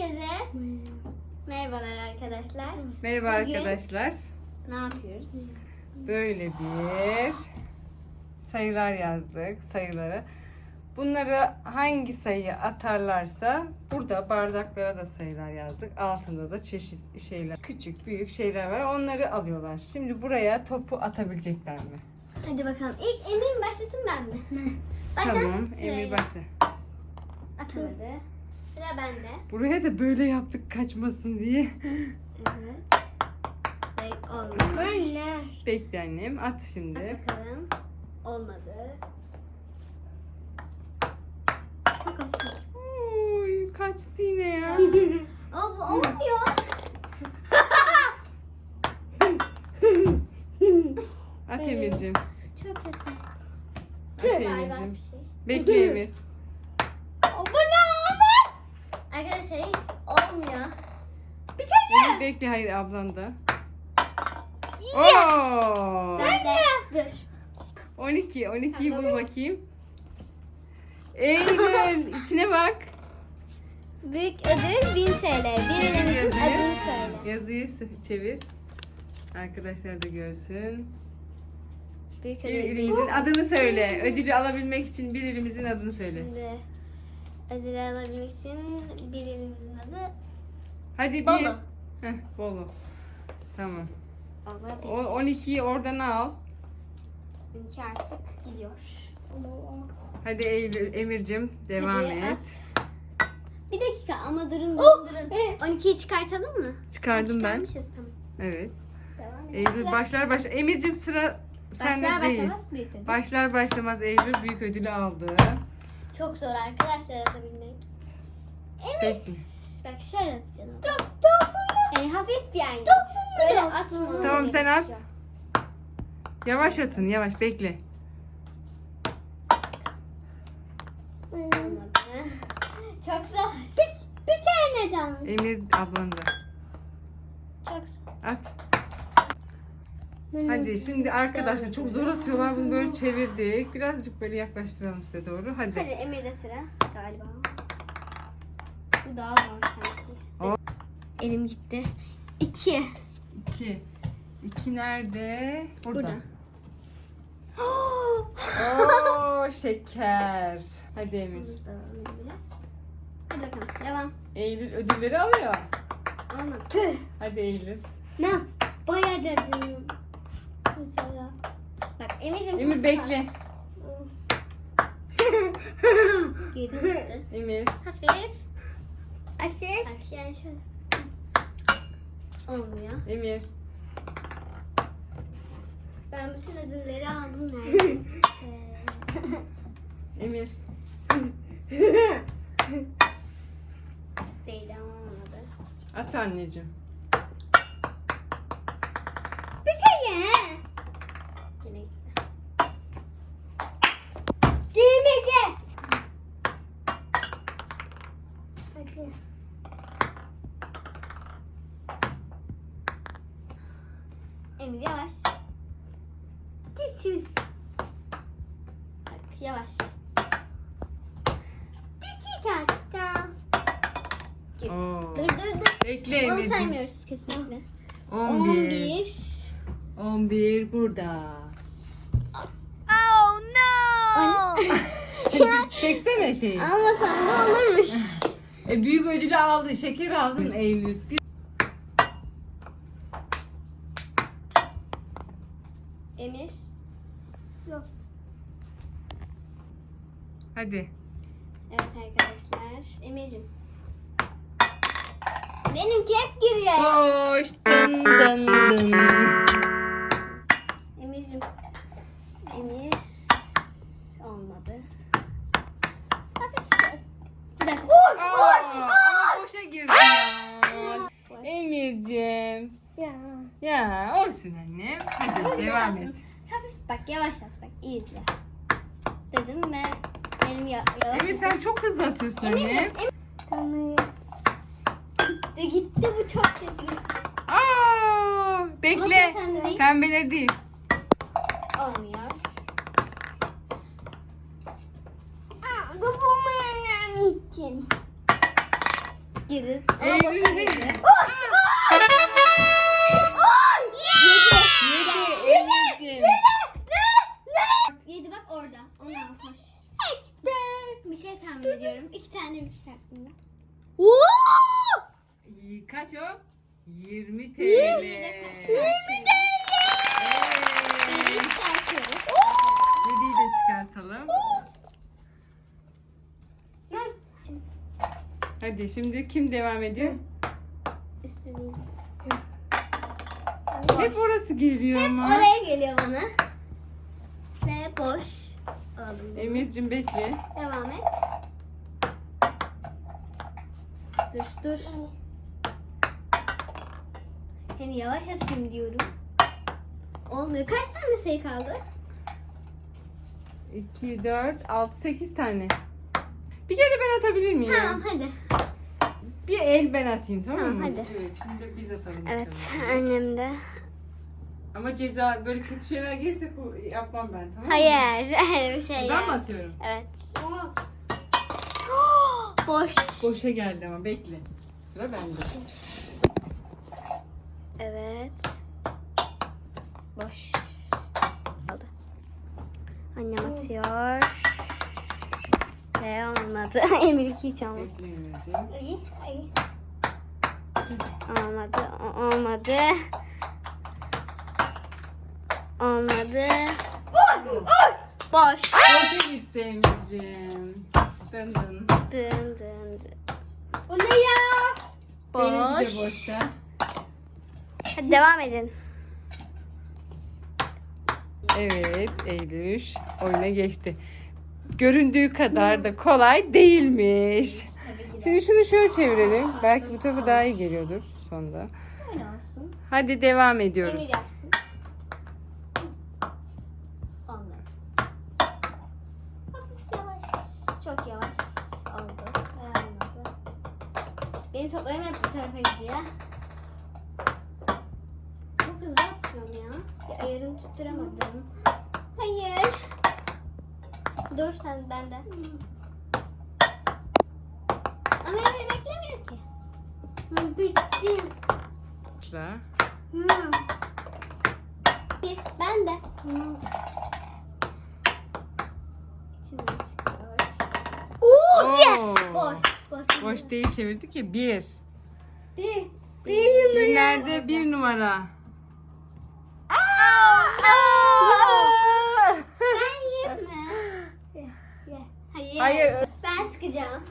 herkese. Merhabalar arkadaşlar. Merhaba Bugün- arkadaşlar. Ne yapıyoruz? Böyle bir sayılar yazdık sayıları. Bunları hangi sayıyı atarlarsa burada bardaklara da sayılar yazdık. Altında da çeşitli şeyler, küçük büyük şeyler var. Onları alıyorlar. Şimdi buraya topu atabilecekler mi? Hadi bakalım. İlk Emir mi başlasın ben mi? Başla. Tamam. Emir başla. Atamadı. Sıra bende. Buraya da böyle yaptık kaçmasın diye. Evet. Bek olmadı. Böyle. Bekle annem, at At şimdi. bakalım. Olmadı. Oy, kaçtı yine ya. Aa, bu olmuyor. At Emir'cim. Çok kötü. At Emir'cim. bir şey. Bekle Emir. O, bu ne ama? Hiç olmuyor. Bir Emir bekle hayır ablan da. Oo! Nerede? Dur. 12, 12'yi bul bakayım. Eylül içine bak. Büyük ödül 1000 TL. Birilerinin Yazıyı- adını söyle. Yazıyı çevir. Arkadaşlar da görsün. Büyük Bir ödül 1000 ilimizin adını söyle. Ödülü alabilmek için bir ilimizin adını söyle. Şimdi ödül alabilmek için birilerimizin adı Hadi bir. Bolu. Heh, Bolu. Tamam. Olabilir. O 12'yi oradan al. Çünkü artık gidiyor. Hadi Eylül, Emir'cim devam Hadi et. at. Bir dakika ama durun durun durun. 12'yi çıkartalım mı? Çıkardım ben. Çıkarmışız tamam. Evet. Devam edelim. Eylül başlar başlar. Emir'cim sıra sende Başlar değil. başlamaz büyük ödül. Başlar başlamaz Eylül büyük ödülü aldı. Çok zor arkadaşlar atabilmek. Emir. Peki. Bak şöyle atacağım. E, hafif yani. Böyle atma. Tamam, sen at. Yavaş atın yavaş bekle. Çok zor. Bir, bir tane daha. Emir ablan da. Çok zor. At. Hadi şimdi arkadaşlar çok zor atıyorlar. Bunu böyle çevirdik. Birazcık böyle yaklaştıralım size doğru. Hadi Hadi. Emir'de sıra galiba. Bu daha zor sanki. Elim gitti. İki. İki. İki nerede? Burada. Burada. Oo şeker. Hadi Emir. Hadi bakalım devam. Eylül ödülleri alıyor. Olmadı. Tüh. Hadi Eylül. Ne? Bayağı dedim. Mesela. Bak Emir'im. Emir bekle. Geri çıktı. Emir. Hafif. Hafif. Bak yani şöyle. Olmuyor. Emir. Ben bütün ödülleri aldım nerede? Emir. Değil ama olmadı. At anneciğim. Bir şey ye. Yine gitti. Düğmece. Hadi. Emir yavaş. Düşüz. Bak yavaş. Düşüz hatta. Oo. Dur dur dur. Bekle Onu Emir'cim. saymıyoruz kesinlikle. 11. 11. 11 burada. Oh no. Çeksene şeyi. Ama sende olurmuş. E, büyük ödülü aldı. Şeker aldın Eylül. Bir- Emir. Yok. Hadi. Evet arkadaşlar. Emir'cim. Benimki hep giriyor. Boş. Dın dın dın. Emir'cim. Emir. Olmadı. Bir dakika. Aa, ama boşa girdi ya. Emir'cim. Ya. Ya olsun annem. Hadi devam et. Hafif bak yavaş at bak iyi izle. Dedim ve elim ya yavaş. Emir sen çok hızlı atıyorsun annem. Emir. Gitti gitti bu çok kötü. Aa, bekle. sen sende değil. Pembeleri değil. Olmuyor. Babamın için. girdi. Ama Eylül boşa ne? girdi. Eylül'cüğüm. Yedi bak orada. Ondan koş. Bir şey tahmin ediyorum. İki tane bir şey aklımda. Kaç o? 20 TL. Yedi kaç? Evet. Yediyi de çıkartalım. Hadi şimdi kim devam ediyor? İstediğim. Hep orası geliyor ama. Oraya geliyor bana. Ve boş. Aldım. Emir'cim bekle. Devam et. Dur dur. Seni yavaş atayım diyorum. Olmuyor. Kaç tane sayı kaldı? 2, 4, 6, 8 tane. Bir kere de ben atabilir miyim? Tamam hadi. Bir el ben atayım tamam, Tamam, mı? hadi. Evet şimdi biz atalım. Evet bakalım. annem de. Ama ceza böyle kötü şeyler gelirse bu- yapmam ben tamam mı? Hayır. Öyle bir şey Ben yok. mi atıyorum? Evet. Boş. Boşa geldi ama bekle. Sıra bende. Evet. Boş. Aldı. Annem atıyor. Ve olmadı. Emir iki hiç olmadı. Olmadı. Olmadı. Olmadı. Boş. Boşa gitti Emir'ciğim. Dın dın. Dın dın dın. O ne ya? Boş. de boşta. Hadi devam edin. Evet Eylül oyuna geçti. Göründüğü kadar da kolay değilmiş. Şimdi şunu şöyle çevirelim. Belki bu tarafa daha iyi geliyordur sonunda. Öyle olsun. Hadi devam ediyoruz. Çok yavaş oldu. Benim toplarım hep bu tarafa gidiyor. Çok hızlı yapıyorum ya. Bir ayarını tutturamadım. Hayır. Dur sen bende. Ama Emir beklemiyor ki. Bitti. Sıra. Bir, ben de. Çıkıyor. Oo. Boş, boş. Boş değil çevirdik ya. Bir. Bir. Bir nerede? Bir numara. Ben yiyeyim mi? Hayır. Ben sıkacağım.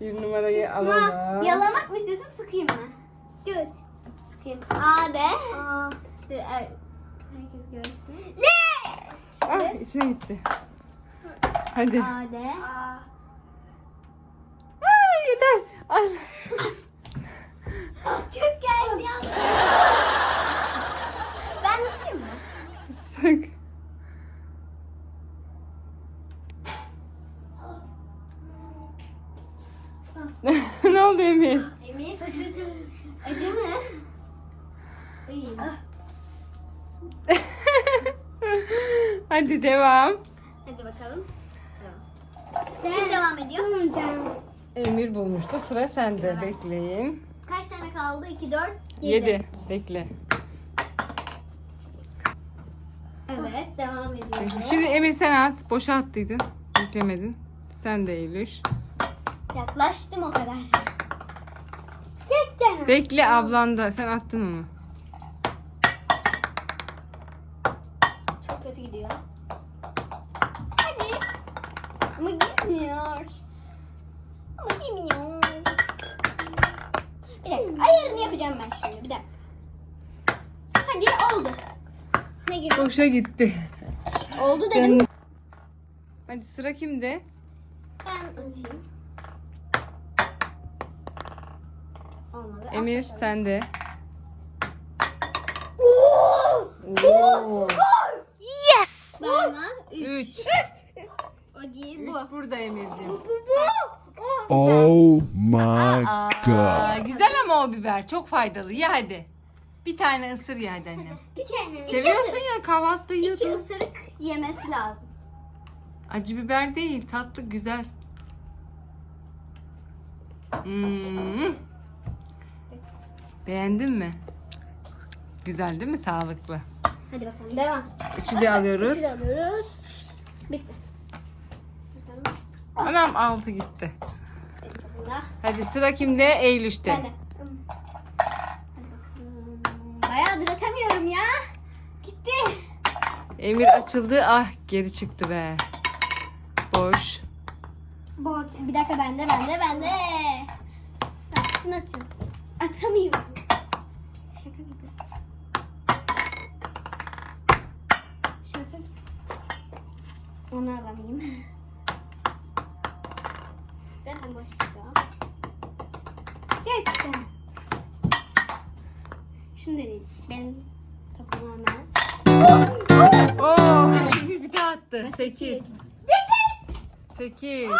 Bir numarayı alalım. Yalamak mı istiyorsun sıkayım mı? Göz. Sıkayım. A de. Dur er. Herkes görsün. Ne? Ah içine gitti. Hadi. A de. Ay yeter. Ay. Çok geldi yalnız. ben de sıkayım mı? Sık. ne oldu Emir? Emir. Acı mı? İyiyim. Hadi devam. Hadi bakalım. Devam. Kim devam ediyor? Emir bulmuştu. Sıra sende. Bekleyin. Kaç tane kaldı? 2, 4, 7. 7. Bekle. Evet devam ediyoruz. Şimdi Emir sen at. Boşa attıydın. Beklemedin. Sen de Eylül. Yaklaştım o kadar. Tek tane. Bekle ablan da. Sen attın onu. Boşa gitti. Oldu dedim. Hadi sıra kimde? Ben atayım. Olmadı. At Emir bakalım. sende. Oo! Oo. Yes! Bağırma. Üç. 3. O değil bu. 3 burada Emir'cim. Bu bu. O. Oh my Aa, god. güzel ama o biber. Çok faydalı. Ye hadi. Bir tane ısır ye hadi annem. Bir tane. Seviyorsun ya kahvaltıda İki yiyordun. ısırık yemesi lazım. Acı biber değil. Tatlı güzel. Hmm. Beğendin mi? Güzel değil mi? Sağlıklı. Hadi bakalım devam. Üçü de alıyoruz. Üçü de alıyoruz. Bitti. Bakalım. Anam altı gitti. Hadi sıra kimde? Eylül'te. Ben de. Hadi bakalım. Bayağıdır atamıyorum ya. Gitti. Emir açıldı. Ah geri çıktı be. Boş. Borç. Bir dakika bende bende bende. Bak şunu atıyorum. Atamıyorum. Şaka gibi. Şaka gibi. Onu alamayayım. Zaten boş çıktı. Gerçekten. Şunu deneyim. Benim. Oo, Emir bir daha attı. Sekiz. Sekiz.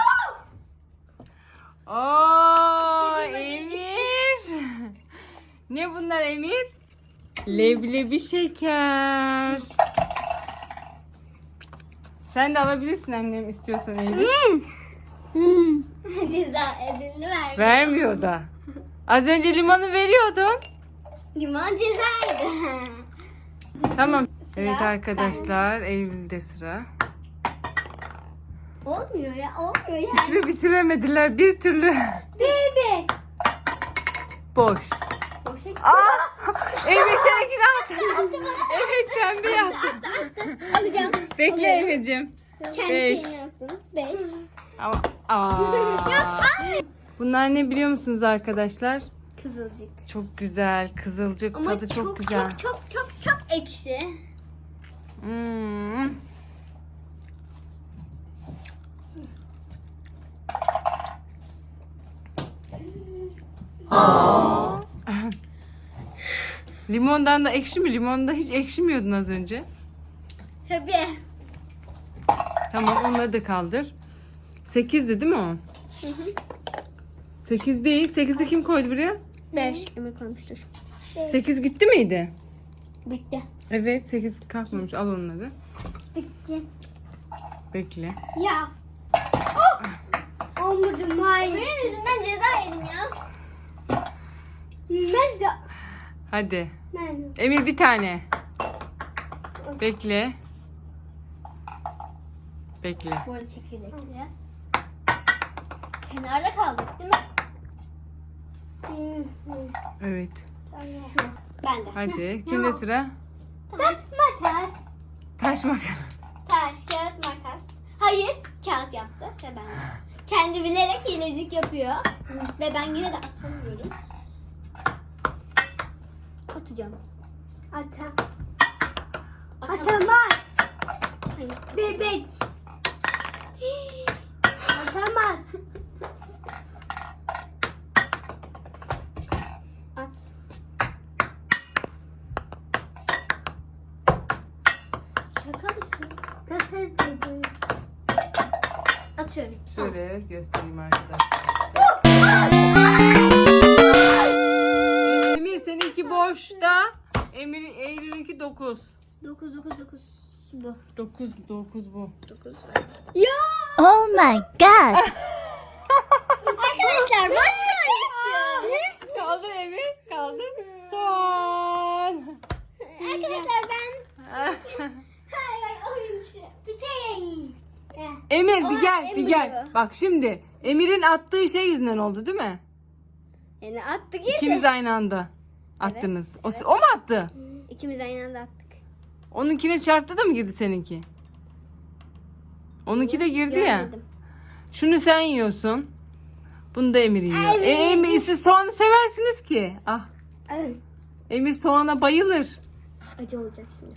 Oo, Emir. Ne bunlar Emir? Leblebi şeker. Sen de alabilirsin annem istiyorsan Eylül. Ceza ödülünü ver. Vermiyor da. Az önce limonu veriyordun. Limon cezaydı. Tamam. Sıra Evet arkadaşlar Eylül'de sıra. olmuyor ya olmuyor ya. Bitire bitiremediler bir türlü. Bebe. Boş. Boşa Aa! Emir seninkini attı. Evet pembe attı. alacağım. Bekle Emir'cim. Kendi Beş. şeyini yaptım. Beş. Ama, aa. Bunlar ne biliyor musunuz arkadaşlar? Kızılcık. Çok güzel. Kızılcık Ama tadı çok, güzel. Çok çok çok çok ekşi. Hmm. Limondan da ekşi mi? Limonda hiç ekşimiyordun az önce. Tabii. Tamam onları da kaldır. 8'di değil mi o? 8 değil. 8'i kim koydu buraya? Beş. Emir koymuştur. 8 gitti miydi? Bitti. Evet 8 kalkmamış. Al onları. Bitti. Bekle. Ya. Oh! Olmadı may. Benim yüzümden ceza yedim ya. Ben de. Hadi. Ben de. Emir bir tane. Bekle. Bekle. Bu arada çekirdekli. Kenarda kaldık değil mi? Evet. Ben de. Hadi. Kimde sıra? Taş makas. Taş makas. Taş, kağıt, makas. Hayır, kağıt yaptı ve ben de. Kendi bilerek hilecik yapıyor. Ve ben yine de atamıyorum. Atacağım. Ata. Atamaz. Hayır. Bebek. Atamaz. At. Şaka mısın? Atıyorum. Son. Şöyle göstereyim arkadaşlar. Emir seninki boşta. Emir Eylül'ünki 9. 9 9 9 bu. 9 9 bu. 9. Ya! Oh my god! Arkadaşlar boş ver. Kaldır Emir. Kaldır. Son. Arkadaşlar ben hay hay oyun dışı. Bir şey. Eh. Emir bir Ona gel bir Emir gel. diyor. Bak şimdi Emir'in attığı şey yüzünden oldu değil mi? Yani attı girdi. İkiniz aynı anda attınız. O, o mu attı? İkimiz aynı anda attık. Onunkine çarptı da mı girdi seninki? Onunki de girdi ya. Görmedim. Şunu sen yiyorsun. Bunu da Emir yiyor. Emir E, Emir siz soğanı seversiniz ki. Ah Ay, Emir soğana bayılır. acı olacak şimdi.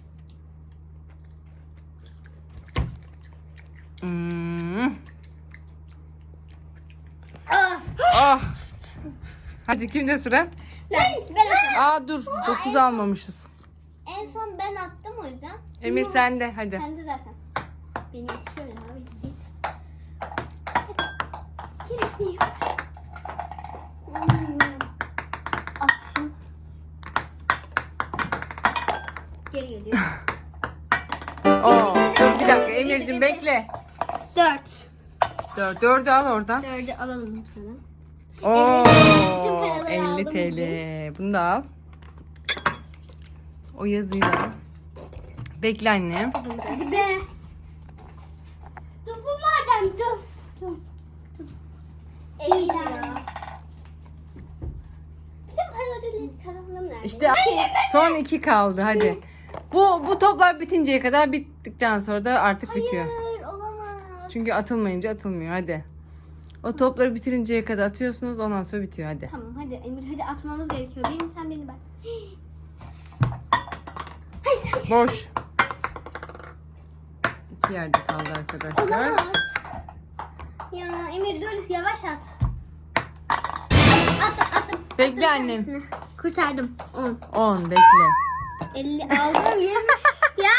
Hmm. Ah. Hadi kimde sıra? ben, ben. Aa dur. 9 almamışız. En son ben attım o yüzden. Emir sende hadi. Sen de zaten. Beni. Hmm. Attım. Geri geliyor. Oo, dur bir dakika Emir'cim bekle. Dört. Dör, dördü al oradan. Dördü alalım lütfen. Oo, paraları 50 aldım TL. Bunu da al. O yazıyı da al. Bekle annem. Bir de. Dur bu madem dur. Dur. dur. 50 lira. Bütün para ödülleri kazandım nerede? İşte son iki kaldı hadi. Bu bu toplar bitinceye kadar bittikten sonra da artık bitiyor. Hayır olamaz. Çünkü atılmayınca atılmıyor hadi. O topları bitirinceye kadar atıyorsunuz ondan sonra bitiyor hadi. Tamam hadi Emir hadi atmamız gerekiyor. Benim sen beni bak. Boş. İki yerde kaldı arkadaşlar. Olamaz. Ya Emir dur yavaş at. Attım attım. Bekle Attım annem. tanesini. Kurtardım. 10. 10 bekle. 50 aldım 20. ya.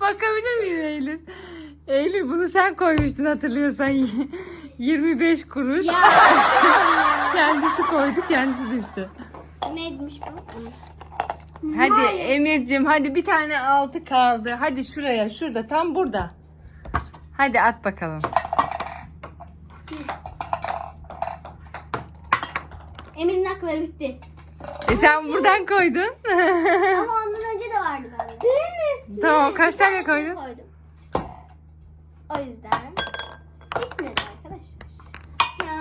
Bakabilir miyim Eylül? Eylül bunu sen koymuştun hatırlıyorsan. 25 kuruş. ya. Kendisi koydu kendisi düştü. Neymiş bu? Hadi Emir'cim hadi bir tane altı kaldı. Hadi şuraya şurada tam burada. Hadi at bakalım. Emir'in hakları bitti. E sen buradan koydun. Ama ondan önce de vardı bende. Değil mi? Tamam, kaç tane koydun? Koydum. O yüzden bitmedi arkadaşlar. Ya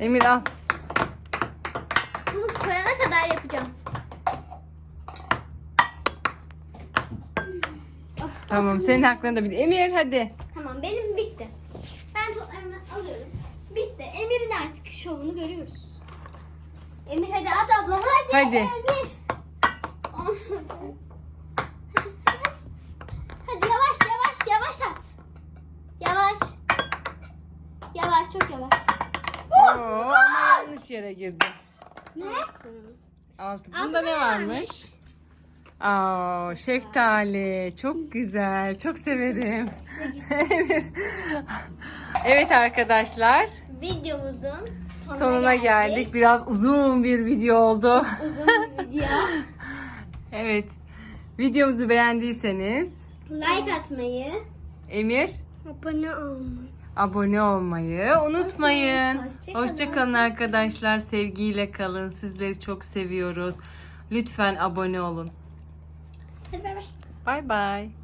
Emir al. bunu koyana kadar yapacağım. Tamam senin aklında da bir. Emir hadi. Tamam benim bitti. Ben toplarımı alıyorum. Bitti. Emir'in artık şovunu görüyoruz. Emir hadi at ablam hadi. Hadi. Emir. hadi yavaş yavaş yavaş at. Yavaş. Yavaş çok yavaş. Oo, ama yanlış yere girdi. Ne? Altı. Altında Bunda ne ne varmış? Aa, şeftali. Çok güzel. Çok severim. Emir. evet arkadaşlar. Videomuzun sonuna, Sonuna geldik. Biraz uzun bir video oldu. Uzun bir video. Evet. Videomuzu beğendiyseniz like atmayı, Emir abone olmayı. Abone olmayı unutmayın. Hoşçakalın. Hoşçakalın arkadaşlar. Sevgiyle kalın. Sizleri çok seviyoruz. Lütfen abone olun. Hadi bay bay. Bay bay.